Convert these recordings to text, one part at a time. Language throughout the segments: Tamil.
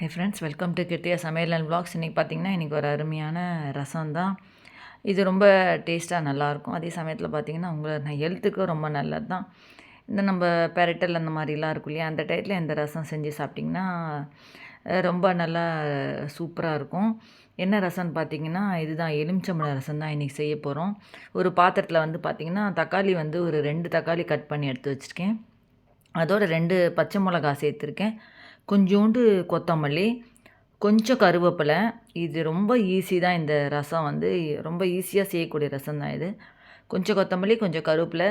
Hi friends welcome to Kiruthiya சமையல் அண்ட் vlogs. இன்றைக்கி பார்த்திங்கன்னா இன்றைக்கி ஒரு அருமையான ரசம் தான் இது ரொம்ப டேஸ்ட்டாக நல்லாயிருக்கும். அதே சமயத்தில் பார்த்தீங்கன்னா உங்களை ஹெல்த்துக்கும் ரொம்ப நல்லது தான் இந்த நம்ம பெரட்டல் அந்த மாதிரிலாம் இருக்கும் இல்லையா? அந்த டயத்தில் இந்த ரசம் செஞ்சு சாப்பிட்டிங்கன்னா ரொம்ப நல்லா சூப்பராக இருக்கும். என்ன ரசம்னு பார்த்தீங்கன்னா இதுதான். எலுமிச்சம்பழம் ரசம் தான் இன்றைக்கி செய்ய போகிறோம் ஒரு பாத்திரத்தில் வந்து பார்த்திங்கன்னா தக்காளி வந்து ஒரு ரெண்டு தக்காளி கட் பண்ணி எடுத்து வச்சுருக்கேன். அதோட ரெண்டு பச்சை மிளகா சேர்த்துருக்கேன். கொஞ்சோண்டு கொத்தமல்லி கொஞ்சம் கருவேப்பிலை. இது ரொம்ப ஈஸி தான் இந்த ரசம் வந்து. ரொம்ப ஈஸியாக செய்யக்கூடிய ரசம் தான் இது. கொஞ்சம் கொத்தமல்லி கொஞ்சம் கருவேப்பிலை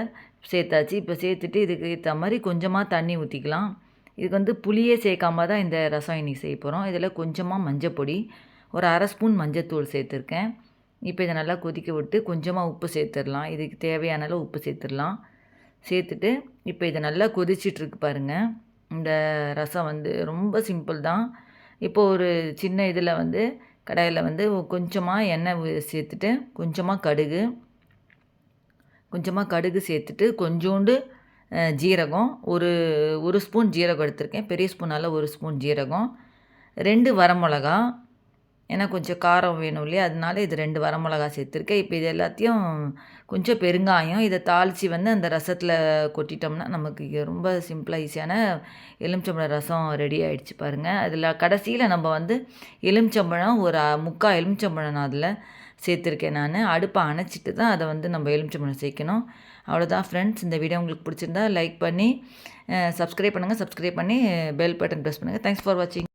சேர்த்தாச்சு. இப்போ சேர்த்துட்டு இதுக்கு ஏற்ற மாதிரி கொஞ்சமாக தண்ணி ஊற்றிக்கலாம் இதுக்கு வந்து புளியே சேர்க்காம தான் இந்த ரசம் இன்றைக்கி செய்ய போகிறோம் இதில் கொஞ்சமாக மஞ்சப்பொடி ஒரு அரை ஸ்பூன் மஞ்சத்தூள் சேர்த்துருக்கேன். இப்போ இதை நல்லா கொதிக்க விட்டு கொஞ்சமாக உப்பு சேர்த்துடலாம். இதுக்கு தேவையான அளவு உப்பு சேர்த்துடலாம். சேர்த்துட்டு இப்போ இதை நல்லா கொதிச்சிட்ருக்கு பாருங்கள் இந்த ரசம் வந்து ரொம்ப சிம்பிள் தான். இப்போ ஒரு சின்ன இதில் வந்து கடாயில் வந்து கொஞ்சமாக எண்ணெய் சேர்த்துட்டு கொஞ்சமாக கடுகு கொஞ்சமாக கடுகு சேர்த்துட்டு கொஞ்சோண்டு ஜீரகம் ஒரு ஒரு ஸ்பூன் ஜீரகம் எடுத்திருக்கேன். பெரிய ஸ்பூனால் ஒரு ஸ்பூன் ஜீரகம் ரெண்டு வரமிளகா ஏன்னா கொஞ்சம் காரம் வேணும் இல்லையா? அதனால இது ரெண்டு வரமிளகா சேர்த்துருக்கேன். இப்போ இது எல்லாத்தையும் கொஞ்சம் பெருங்காயம் இதை தாளித்து வந்து அந்த ரசத்தில் கொட்டிட்டோம்னா நமக்கு ரொம்ப சிம்பிளாக ஈஸியான எலுமிச்சம்பழம் ரசம் ரெடி ஆகிடுச்சு பாருங்கள் அதில் கடைசியில் நம்ம வந்து எலுமிச்சம்பழம் ஒரு முக்கால் எலுமிச்சம்பழம் நான் அதில் சேர்த்துருக்கேன் நான். அடுப்பை அணைச்சிட்டு தான் அதை வந்து நம்ம எலுமிச்சம்பழம் சேர்க்கணும். அவ்வளோதான் ஃப்ரெண்ட்ஸ் இந்த வீடியோ உங்களுக்கு பிடிச்சிருந்தா லைக் பண்ணி சப்ஸ்கிரைப் பண்ணுங்கள் சப்ஸ்கிரைப் பண்ணி பெல் பட்டன் ப்ரெஸ் பண்ணுங்கள் தேங்க்ஸ் ஃபார் வாட்சிங்